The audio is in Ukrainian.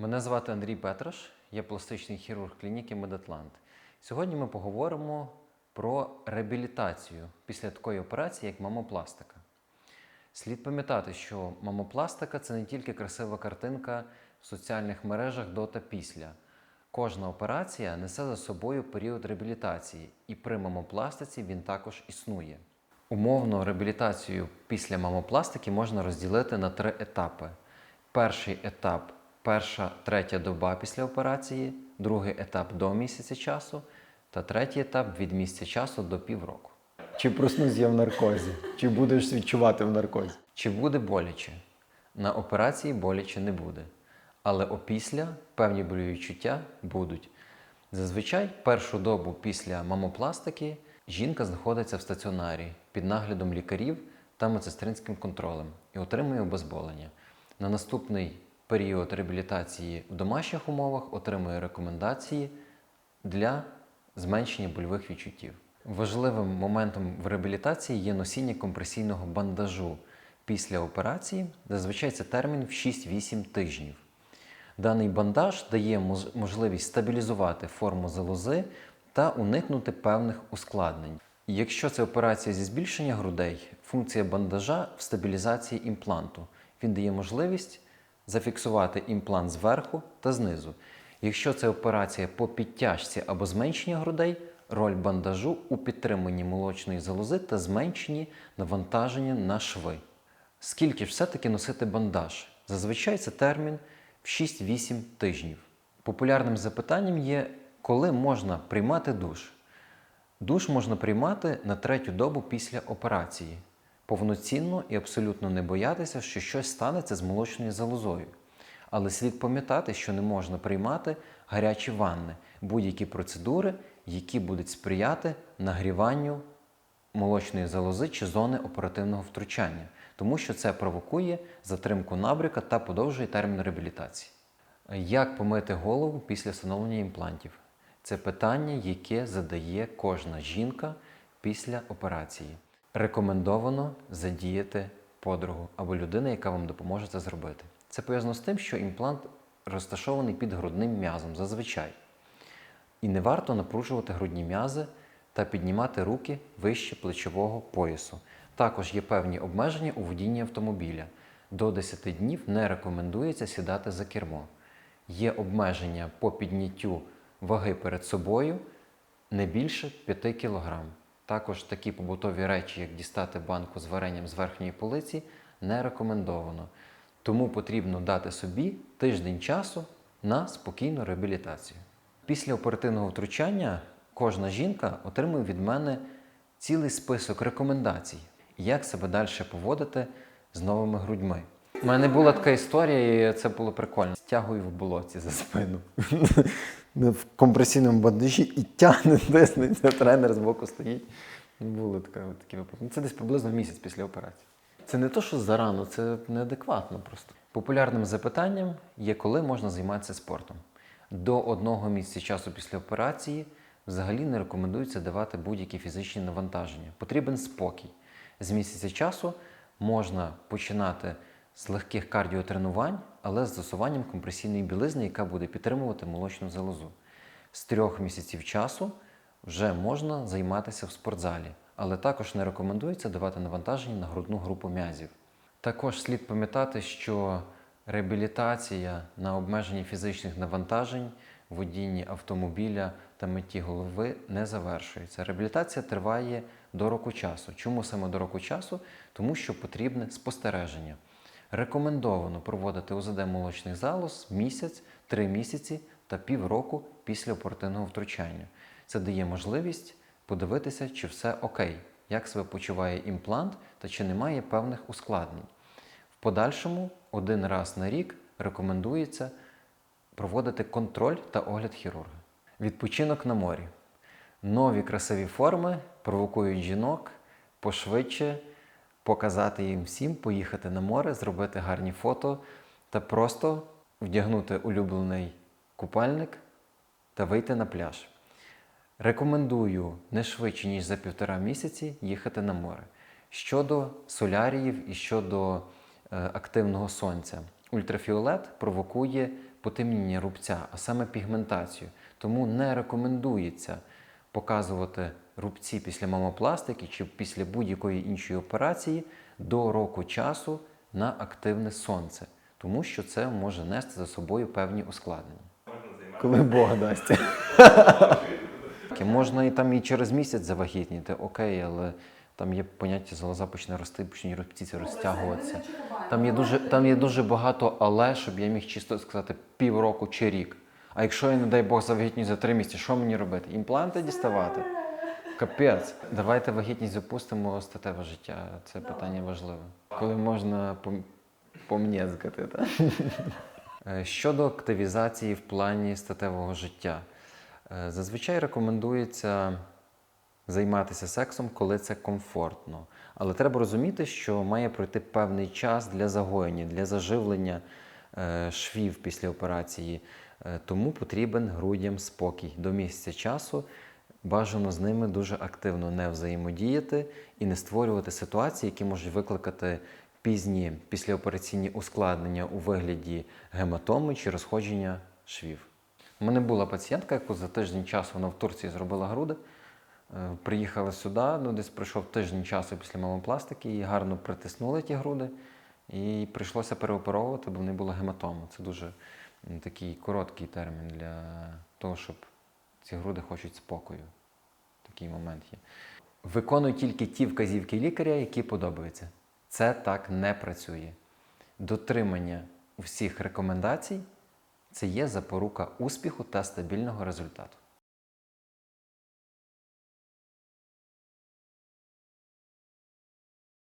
Мене звати Андрій Петраш, я пластичний хірург клініки Медатлант. Сьогодні ми поговоримо про реабілітацію після такої операції, як мамопластика. Слід пам'ятати, що мамопластика це не тільки красива картинка в соціальних мережах до та після. Кожна операція несе за собою період реабілітації, і при мамопластиці він також існує. Умовно реабілітацію після мамопластики можна розділити на три етапи. Перший етап перша третя доба після операції, другий етап до місяця часу, та третій етап від місяця часу до півроку. Чи проснусь я в наркозі? Чи будеш відчувати в наркозі? Чи буде боляче? На операції боляче не буде. Але опісля певні болі відчуття будуть. Зазвичай першу добу після мамопластики жінка знаходиться в стаціонарі під наглядом лікарів та медсестринським контролем і отримує обезболення. На наступний період реабілітації в домашніх умовах отримує рекомендації для зменшення больових відчуттів. Важливим моментом в реабілітації є носіння компресійного бандажу після операції. Зазвичай це термін в 6-8 тижнів. Даний бандаж дає можливість стабілізувати форму залози та уникнути певних ускладнень. Якщо це операція зі збільшення грудей, функція бандажа в стабілізації імпланту. Він дає можливість зафіксувати імплант зверху та знизу. Якщо це операція по підтяжці або зменшенні грудей, роль бандажу у підтриманні молочної залози та зменшенні навантаження на шви. Скільки ж все-таки носити бандаж? Зазвичай це термін в 6-8 тижнів. Популярним запитанням є, коли можна приймати душ. Душ можна приймати на третю добу після операції, повноцінно і абсолютно не боятися, що щось станеться з молочною залозою. Але слід пам'ятати, що не можна приймати гарячі ванни, будь-які процедури, які будуть сприяти нагріванню молочної залози чи зони оперативного втручання, тому що це провокує затримку набряка та подовжує термін реабілітації. Як помити голову після встановлення імплантів? Це питання, яке задає кожна жінка після операції. Рекомендовано задіяти подругу або людину, яка вам допоможе це зробити. Це пов'язано з тим, що імплант розташований під грудним м'язом зазвичай. І не варто напружувати грудні м'язи та піднімати руки вище плечового поясу. Також є певні обмеження у водінні автомобіля. До 10 днів не рекомендується сідати за кермо. Є обмеження по підняттю ваги перед собою не більше 5 кг. Також такі побутові речі, як дістати банку з варенням з верхньої полиці, не рекомендовано. Тому потрібно дати собі тиждень часу на спокійну реабілітацію. Після оперативного втручання кожна жінка отримує від мене цілий список рекомендацій, як себе далі поводити з новими грудьми. У мене була така історія, і це було прикольно. Стягую в болоті за спину. В компресійному бандажі і тягне, тиснеться, тренер з боку стоїть. Були така, такі випадки. Ну, Це десь приблизно місяць після операції. Це не то, що зарано, це неадекватно просто. Популярним запитанням є, коли можна займатися спортом. До одного місяця часу після операції взагалі не рекомендується давати будь-які фізичні навантаження. Потрібен спокій. З місяця часу можна починати з легких кардіотренувань, але з застосуванням компресійної білизни, яка буде підтримувати молочну залозу. З трьох місяців часу вже можна займатися в спортзалі, але також не рекомендується давати навантаження на грудну групу м'язів. Також слід пам'ятати, що реабілітація на обмеженні фізичних навантажень, водінні автомобіля та митті голови не завершується. Реабілітація триває до року часу. Чому саме до року часу? Тому що потрібне спостереження. Рекомендовано проводити УЗД молочних залоз місяць, три місяці та півроку після оперативного втручання. Це дає можливість подивитися, чи все окей, як себе почуває імплант та чи немає певних ускладнень. В подальшому один раз на рік рекомендується проводити контроль та огляд хірурга. Відпочинок на морі. Нові красиві форми провокують жінок пошвидше показати їм всім, поїхати на море, зробити гарні фото та просто вдягнути улюблений купальник та вийти на пляж. Рекомендую не швидше, ніж за півтора місяці їхати на море. Щодо соляріїв і щодо е, активного сонця, ультрафіолет провокує потемніння рубця, а саме пігментацію. Тому не рекомендується показувати рубці після мамопластики чи після будь-якої іншої операції до року часу на активне сонце, тому що це може нести за собою певні ускладнення. Коли Бог дасть. Можна і там і через місяць завагітніти, окей, але там є поняття залоза почне рости, почне рубці розтягуватися. Там є дуже, там є дуже багато але, щоб я міг чисто сказати півроку чи рік. А якщо я, не дай Бог, завагітнюю за три місяці, що мені робити? Імпланти діставати? Капець. Давайте вагітність запустимо статеве життя. Це питання важливе. Коли можна пом- помнєзгати, так? Е, Щодо активізації в плані статевого життя. Е, Зазвичай рекомендується займатися сексом, коли це комфортно. Але треба розуміти, що має пройти певний час для загоєння, для заживлення е, швів після операції. Е, Тому потрібен грудям спокій. До місяця часу бажано з ними дуже активно не взаємодіяти і не створювати ситуації, які можуть викликати пізні післяопераційні ускладнення у вигляді гематоми чи розходження швів. У мене була пацієнтка, яку за тиждень часу вона в Турції зробила груди. Е, Приїхала сюди, ну десь пройшов тиждень часу після мамопластики, її гарно притиснули ті груди, і прийшлося переоперовувати, бо в неї була гематома. Це дуже такий короткий термін для того, щоб ці груди хочуть спокою. Такий момент є. Виконуй тільки ті вказівки лікаря, які подобаються. Це так не працює. Дотримання всіх рекомендацій це є запорука успіху та стабільного результату.